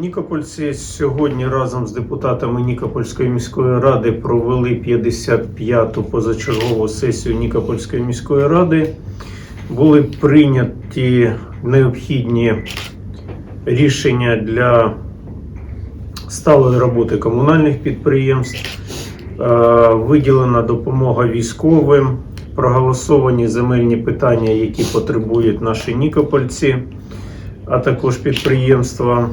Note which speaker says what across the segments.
Speaker 1: Нікопольці, сьогодні разом з депутатами Нікопольської міської ради провели 55-ту позачергову сесію Нікопольської міської ради. Були прийняті необхідні рішення для сталої роботи комунальних підприємств, Е, виділена допомога військовим, проголосовані земельні питання, які потребують наші нікопольці, а також підприємства.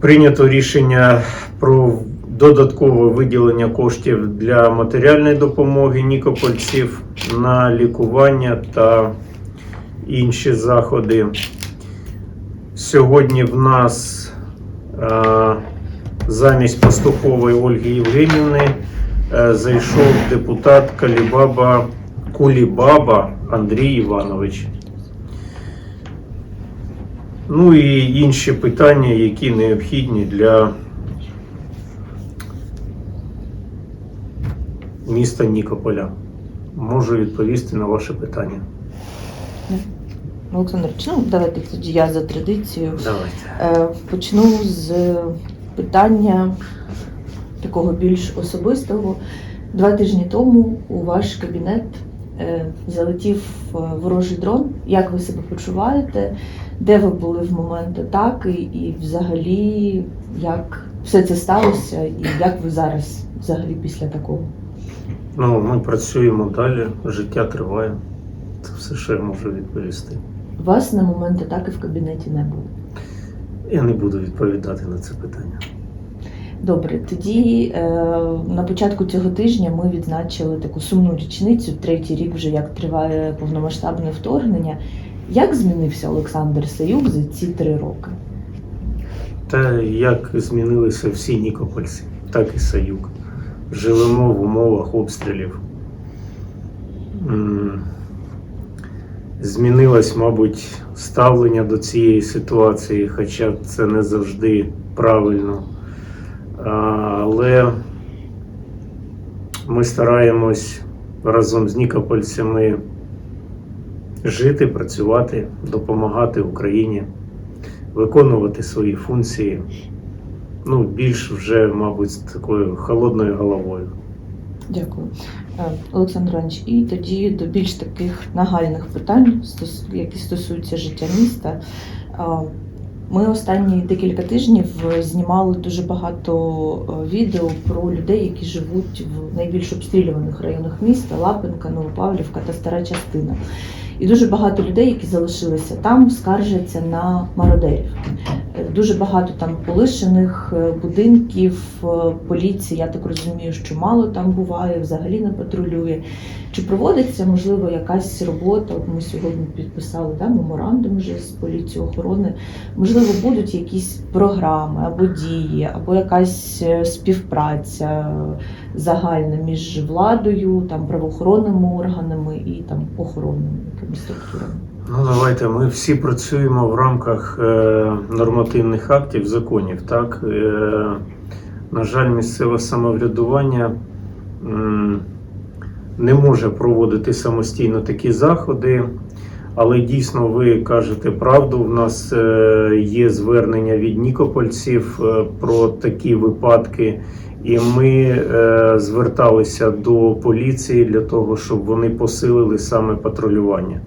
Speaker 1: Прийнято рішення про додаткове виділення коштів для матеріальної допомоги нікопольців на лікування та інші заходи. Сьогодні в нас е, замість Пастухової Ольги Євгенівни е, зайшов депутат Калібаба Кулібаба Андрій Іванович. Ну і інші питання, які необхідні для міста Нікополя. Можу відповісти на ваше питання.
Speaker 2: Олександр, ну давайте тоді я за традицією
Speaker 1: Давайте.
Speaker 2: Е, Почну з питання такого більш особистого. Два тижні тому у ваш кабінет е, залетів е, ворожий дрон. Як ви себе почуваєте? Де ви були в момент атаки? І взагалі, як все це сталося, і як ви зараз взагалі після такого?
Speaker 1: Ну, ми працюємо далі, життя триває. Це все, що я можу відповісти.
Speaker 2: Вас на момент атаки в кабінеті не було.
Speaker 1: Я не буду відповідати на це питання.
Speaker 2: Добре, тоді е, на початку цього тижня ми відзначили таку сумну річницю, третій рік вже як триває повномасштабне вторгнення. Як змінився Олександр Саюк за ці три роки?
Speaker 1: Та як змінилися всі нікопольці, так і Саюк. Живемо в умовах обстрілів. Змінилось, мабуть, ставлення до цієї ситуації, хоча це не завжди правильно. Але ми стараємось разом з нікопольцями жити, працювати, допомагати Україні виконувати свої функції. Ну, більш вже, мабуть, такою холодною головою.
Speaker 2: Дякую. Е, Олександр Іванович, і тоді до більш таких нагальних питань, які стосуються життя міста. Е, Ми останні декілька тижнів знімали дуже багато е, відео про людей, які живуть в найбільш обстрілюваних районах міста Лапинка, Новопавлівка та Стара частина. І дуже багато людей, які залишилися там, скаржаться на мародерів. Е, Дуже багато там полишених е, будинків, е, поліції, я так розумію, що мало там буває, взагалі не патрулює. Чи проводиться, можливо, якась робота? От ми сьогодні підписали да, меморандум вже з поліцією охорони. Можливо, будуть якісь програми або дії, або якась співпраця загальна між владою, там правоохоронними органами і там охоронними якимись.
Speaker 1: Ну, давайте. Ми всі працюємо в рамках е, нормативних актів, законів. Так? Е, на жаль, місцеве самоврядування м, не може проводити самостійно такі заходи. Але дійсно ви кажете правду. В нас е, є звернення від нікопольців е, про такі випадки, і ми е, зверталися до поліції для того, щоб вони посилили саме патрулювання.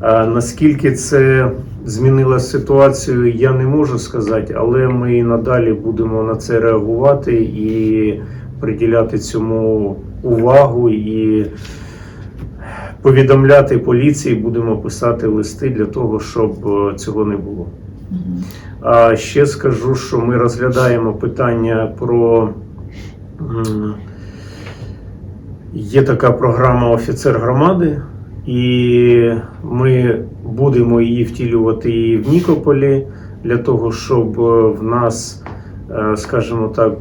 Speaker 1: А Наскільки це змінило ситуацію, я не можу сказати, але ми і надалі будемо на це реагувати і приділяти цьому увагу і повідомляти поліції, будемо писати листи для того, щоб е, цього не було. А ще скажу, що ми розглядаємо питання про. Є така програма Офіцер громади, і ми будемо її втілювати і в Нікополі для того, щоб е, в нас, е, скажімо так,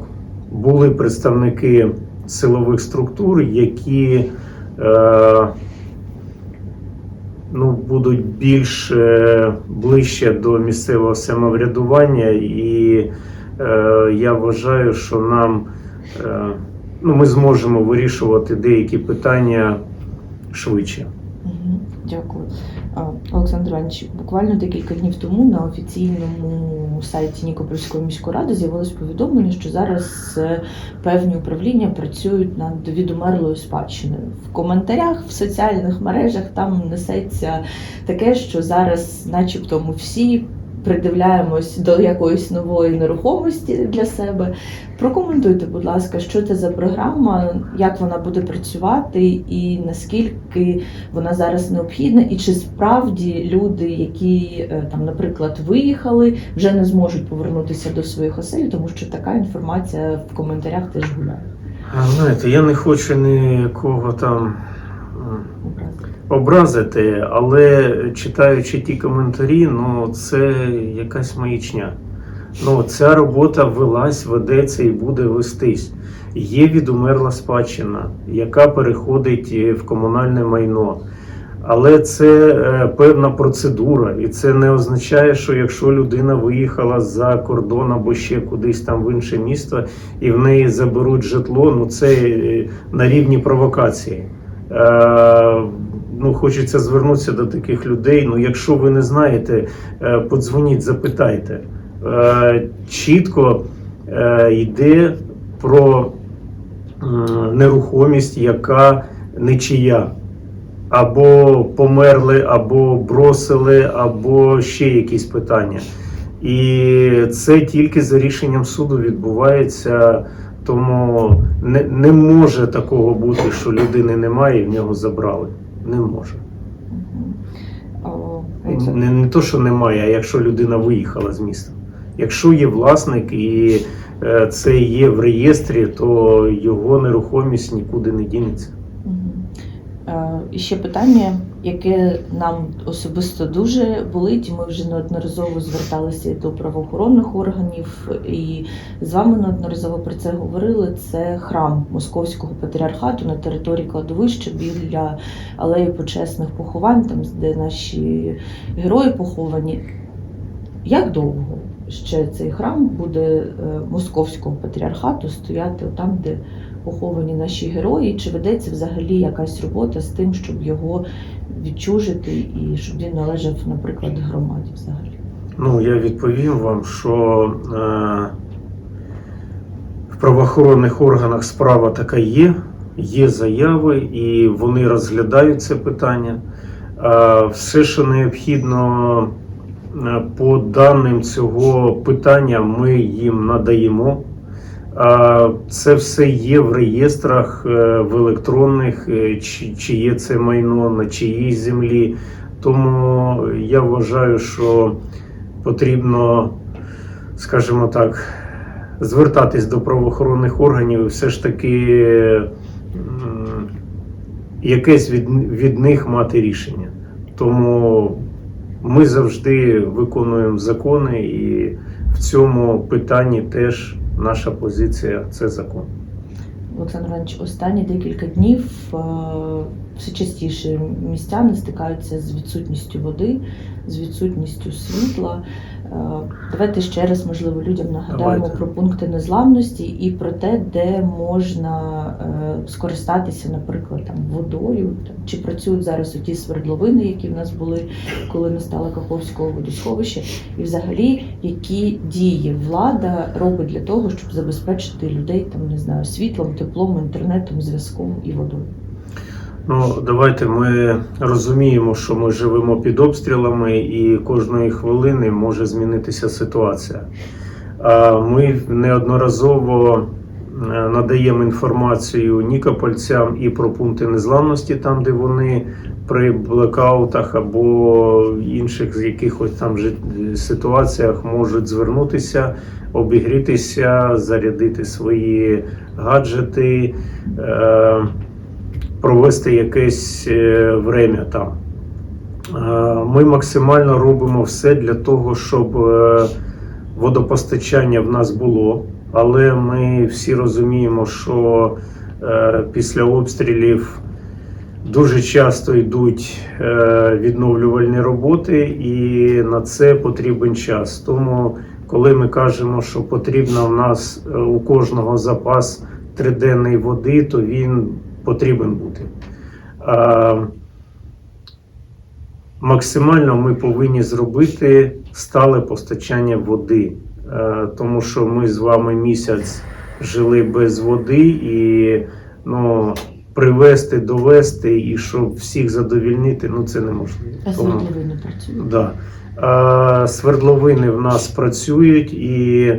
Speaker 1: були представники силових структур, які е, ну, будуть більш ближче до місцевого самоврядування, і я вважаю, що нам ну, ми зможемо вирішувати деякі питання швидше.
Speaker 2: Дякую. Олександр Іванович, буквально декілька днів тому на офіційному сайті Нікопольської міської ради з'явилось повідомлення, що зараз е, певні управління працюють над відомерлою спадщиною. В коментарях в соціальних мережах там несеться таке, що зараз, начебто, ми всі придивляємось до якоїсь нової нерухомості для себе. Прокоментуйте, будь ласка, що це за програма, як вона буде працювати, і наскільки вона зараз необхідна, і чи справді люди, які е, там, наприклад, виїхали, вже не зможуть повернутися до своїх осель, тому що така інформація в коментарях теж гуляє.
Speaker 1: Знаєте, я не хочу нікого там. Образити, але читаючи ті коментарі, ну це якась маячня. Ну, ця робота велась, ведеться і буде вестись. Є відумерла спадщина, яка переходить е, в комунальне майно. Але це е, певна процедура, і це не означає, що якщо людина виїхала за кордон або ще кудись там в інше місто, і в неї заберуть житло, ну це е, на рівні провокації. Хочеться звернутися до таких людей. Ну, якщо ви не знаєте, е, подзвоніть, запитайте. Е, чітко е, йде про нерухомість, яка нечия. Або померли, або бросили, або ще якісь питання. І це тільки за рішенням суду відбувається. Тому не, не може такого бути, що людини немає і в нього забрали. Не може.
Speaker 2: Олександр.
Speaker 1: Не, не то, що немає, а якщо людина виїхала з міста. Якщо є власник і е, це є в реєстрі, то його нерухомість нікуди не дінеться.
Speaker 2: Е, І ще питання, яке нам особисто дуже болить. Ми вже неодноразово зверталися до правоохоронних органів, і з вами неодноразово про це говорили. Це храм Московського патріархату на території кладовища біля алеї почесних поховань, там де наші герої поховані. Як довго ще цей храм буде е, московського патріархату стояти там, де поховані наші герої? Чи ведеться взагалі якась робота з тим, щоб його відчужити і щоб він належав, наприклад, громаді взагалі?
Speaker 1: Ну, я відповім вам, що е, в правоохоронних органах справа така є, є заяви, і вони розглядають це питання. Е, все, що необхідно по даним цього питання, ми їм надаємо. Е, Це все є в реєстрах е, в електронних, е, чи, чи є це майно на чиїй землі. Тому я вважаю, що потрібно, скажімо так, звертатись до правоохоронних органів і все ж таки якесь від, від них мати рішення. Тому ми завжди виконуємо закони, і в цьому питанні теж наша позиція це закон.
Speaker 2: Олександр Іванович, останні декілька днів е, все частіше містяни стикаються з відсутністю води, з відсутністю світла. Е, Давайте ще раз, можливо, людям нагадаємо
Speaker 1: Давайте.
Speaker 2: про пункти незламності і про те, де можна е, скористатися, наприклад, там водою. Там, чи працюють зараз ті свердловини, які в нас були, коли не стало Каховського водосховища, і взагалі які дії влада робить для того, щоб забезпечити людей там, не знаю, світлом, теплом, інтернетом, зв'язком і водою.
Speaker 1: Ну, давайте ми розуміємо, що ми живемо під обстрілами, і кожної хвилини може змінитися ситуація. Ми неодноразово е, надаємо інформацію нікопольцям і про пункти незламності, там, де вони при блекаутах або інших якихось там ситуаціях можуть звернутися, обігрітися, зарядити свої гаджети. Провести якесь е, время там. Е, Ми максимально робимо все для того, щоб е, водопостачання в нас було, але ми всі розуміємо, що після обстрілів дуже часто йдуть відновлювальні роботи, і на це потрібен час. Тому, коли ми кажемо, що потрібно в нас у кожного запас триденної води, то він потрібен бути. А, максимально ми повинні зробити стале постачання води, тому що ми з вами місяць жили без води і ну, привезти, довести і щоб всіх задовільнити, ну це неможливо.
Speaker 2: А
Speaker 1: Тому-
Speaker 2: свердловини працюють?
Speaker 1: Да. А, свердловини в нас працюють, і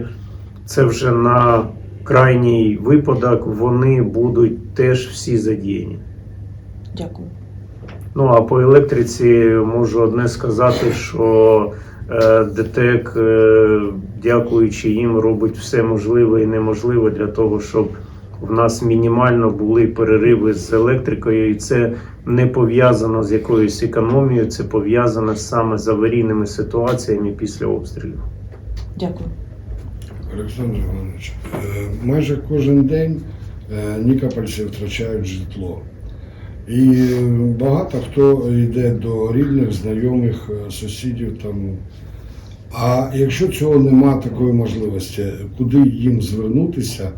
Speaker 1: це вже на крайній випадок вони будуть теж всі задіяні.
Speaker 2: Дякую.
Speaker 1: Ну а по електриці можу одне сказати, що е, ДТЕК, е, дякуючи їм, робить все можливе і неможливе для того, щоб в нас мінімально були перериви з електрикою, і це не пов'язано з якоюсь економією, це пов'язано саме з аварійними ситуаціями після обстрілів.
Speaker 2: Дякую.
Speaker 3: Олександр Іванович, е, майже кожен день е, нікопольці втрачають житло. І багато хто йде до рідних, знайомих, е, сусідів там. А якщо цього нема такої можливості, куди їм звернутися,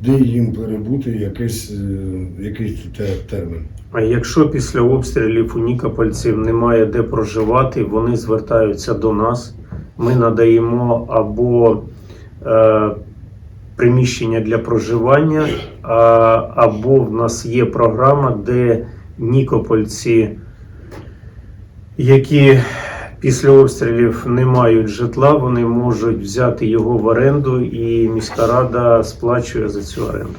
Speaker 3: де їм перебути якийсь, якийсь термін?
Speaker 1: А якщо після обстрілів у Нікопольців немає де проживати, вони звертаються до нас. Ми надаємо або приміщення для проживання, або в нас є програма, де Нікопольці, які після обстрілів не мають житла, вони можуть взяти його в оренду, і міська рада сплачує за цю оренду.